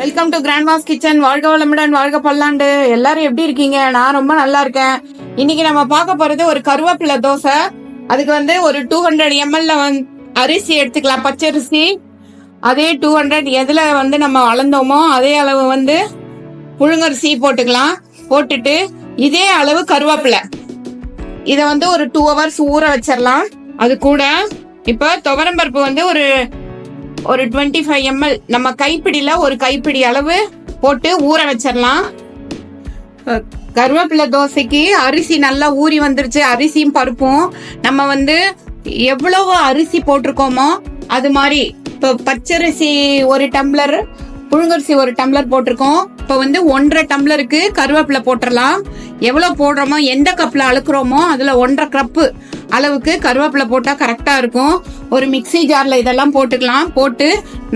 Welcome to grand mass kitchen வாழ்க வளமுடன் வாழ்க பல்லாண்டு. எல்லாரும் எப்படி இருக்கீங்க? நான் ரொம்ப நல்லா இருக்கேன். இன்னைக்கு நம்ம பார்க்க போறது ஒரு கருவேப்பிலை தோசை. அதுக்கு வந்து ஒரு டூ ஹண்ட்ரட் எம்எல்ல வந்து அரிசி எடுத்துக்கலாம். பச்சரிசி அதே டூ ஹண்ட்ரட் எதுல வந்து நம்ம வளர்ந்தோமோ அதே அளவு வந்து புழுங்கரிசி போட்டுக்கலாம். போட்டுட்டு இதே அளவு கருவேப்பிலை. இதை வந்து ஒரு டூ ஹவர்ஸ் ஊற வச்சிடலாம் அது கூட இப்ப துவரம்பருப்பு வந்து ஒரு ஒரு டுவெண்ட்டி ஃபைவ் எம்எல் நம்ம கைப்பிடியில் ஒரு கைப்பிடி அளவு போட்டு ஊற வச்சிடலாம் கருவேப்பிலை தோசைக்கு அரிசி நல்லா ஊறி வந்துருச்சு. அரிசியும் பருப்பும். நம்ம வந்து எவ்வளவு அரிசி போட்டிருக்கோமோ அது மாதிரி இப்போ பச்சரிசி ஒரு டம்ளர் புழுங்கரிசி ஒரு டம்ளர் போட்டிருக்கோம். இப்போ வந்து ஒன்றரை டம்ளருக்கு கருவேப்பிலை போட்டுடலாம் எவ்வளோ போடுறோமோ எந்த கப்பில் அழுக்கிறோமோ அதில் ஒன்றரை கப்பு அளவுக்கு கருவேப்பிலை போட்டால் கரெக்டாக இருக்கும். ஒரு மிக்ஸி ஜாரில் இதெல்லாம் போட்டுக்கலாம். போட்டு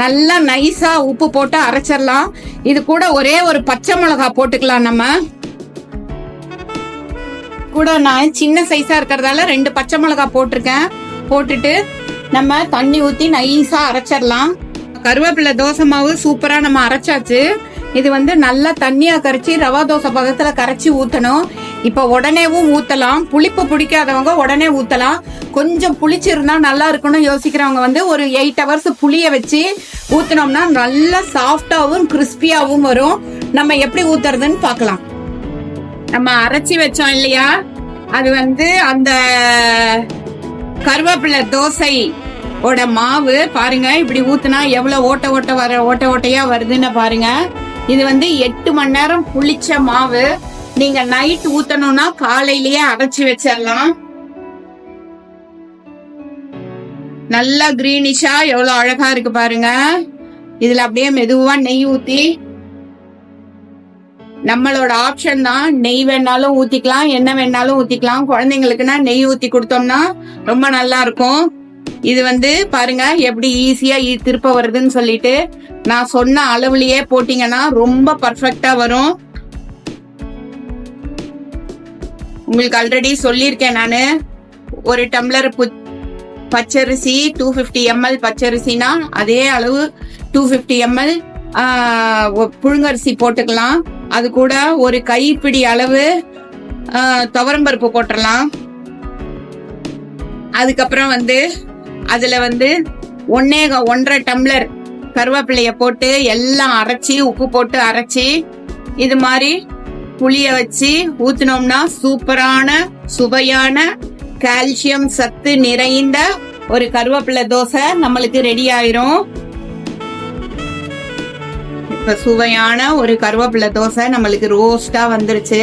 நல்லா நைஸாக உப்பு போட்டு அரைச்சிடலாம். இது கூட ஒரே ஒரு பச்சை மிளகா போட்டுக்கலாம் நம்ம. கூட நான் சின்ன சைஸாக இருக்கிறதால ரெண்டு பச்சை மிளகா போட்டிருக்கேன். போட்டுட்டு நம்ம தண்ணி ஊற்றி நைஸாக அரைச்சிடலாம். கருவேப்பிலை தோசை மாவு சூப்பராக நம்ம அரைச்சாச்சு. இது வந்து நல்லா தண்ணியாக கரைச்சி ரவா தோசை பக்கத்தில் கரைச்சி ஊற்றணும் இப்ப உடனேவும் ஊத்தலாம். புளிப்பு பிடிக்காதவங்க உடனே ஊத்தலாம். கொஞ்சம் புளிச்சிருந்தா நல்லா இருக்கும்னு யோசிக்கிறவங்க வந்து ஒரு எயிட் ஹவர்ஸ் புளிய வச்சு ஊத்தினோம்னா நல்லா சாஃப்டாவும் கிறிஸ்பியாவும் வரும். நம்ம எப்படி ஊத்துறதுன்னு பார்க்கலாம். நம்ம அரைச்சி வச்சோம் இல்லையா? அது வந்து அந்த கருவேப்பிலை தோசை ஓட மாவு பாருங்க. இப்படி ஊத்துனா எவ்வளவு ஓட்ட ஓட்ட வர ஓட்ட ஓட்டையா வருதுன்னு பாருங்க. இது வந்து எட்டு மணி நேரம் புளிச்ச மாவு. நீங்க நைட் ஊத்தணும்னா காலையிலேயே அரைச்சி வச்சிடலாம். நல்லா கிரீனிஷா எவ்வளவு அழகா இருக்கு பாருங்க. இதுல அப்படியே மெதுவா நெய் ஊத்தி நம்மளோட ஆப்ஷன் தான் நெய் வேணாலும் ஊத்திக்கலாம் என்ன வேணாலும் ஊத்திக்கலாம். குழந்தைங்களுக்குன்னா நெய் ஊத்தி கொடுத்தோம்னா ரொம்ப நல்லா இருக்கும். இது வந்து பாருங்க எப்படி ஈஸியா ஈ- திருப்ப வருதுன்னு சொல்லிட்டு நான் சொன்ன அளவுலயே போட்டீங்கன்னா ரொம்ப பர்ஃபெக்டா வரும். உங்களுக்கு ஆல்ரெடி சொல்லியிருக்கேன் நான். ஒரு டம்ளர் பச்சரிசி டூ ஃபிஃப்டி எம்எல் பச்சரிசினா அதே அளவு டூ ஃபிஃப்டி எம்எல் புழுங்கரிசி போட்டுக்கலாம். அது கூட ஒரு கைப்பிடி அளவு துவரம்பருப்பு போட்டுடலாம் அதுக்கப்புறம் வந்து அதுல வந்து ஒன்னே ஒன்றரை டம்ளர் கருவேப்பிலைய போட்டு எல்லாம் அரைச்சி உப்பு போட்டு அரைச்சி இது மாதிரி புளிய வச்சு ஊத்தினோம்னா சூப்பரான சுவையான கால்சியம் சத்து நிறைந்த ஒரு கருவேப்பிலை தோசை நம்மளுக்கு ரெடி ஆயிரும். இப்ப சுவையான ஒரு கருவேப்பிலை தோசை நம்மளுக்கு ரோஸ்டா வந்துருச்சு.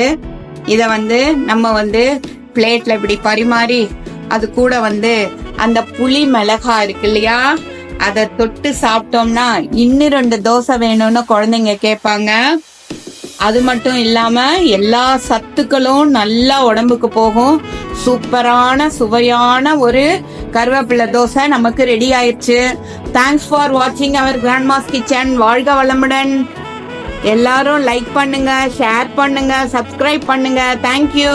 இத வந்து நம்ம வந்து பிளேட்ல இப்படி பரிமாறி அது கூட வந்து அந்த புளி மிளகா இருக்கு இல்லையா? அதை தொட்டு சாப்பிட்டோம்னா இன்னும் ரெண்டு தோசை வேணும்னு குழந்தைங்க கேட்பாங்க. அது மட்டும் இல்லாம எல்லா சத்துக்களும் நல்லா உடம்புக்கு போகும். சூப்பரான சுவையான ஒரு கருவேப்பிலை தோசை நமக்கு ரெடி ஆயிடுச்சு தேங்க்ஸ் ஃபார் வாட்சிங் அவர் கிராண்ட்மாஸ் கிச்சன் வாழ்க வளமுடன். எல்லாரும் லைக் பண்ணுங்க ஷேர் பண்ணுங்க சப்ஸ்கிரைப் பண்ணுங்க. தேங்க்யூ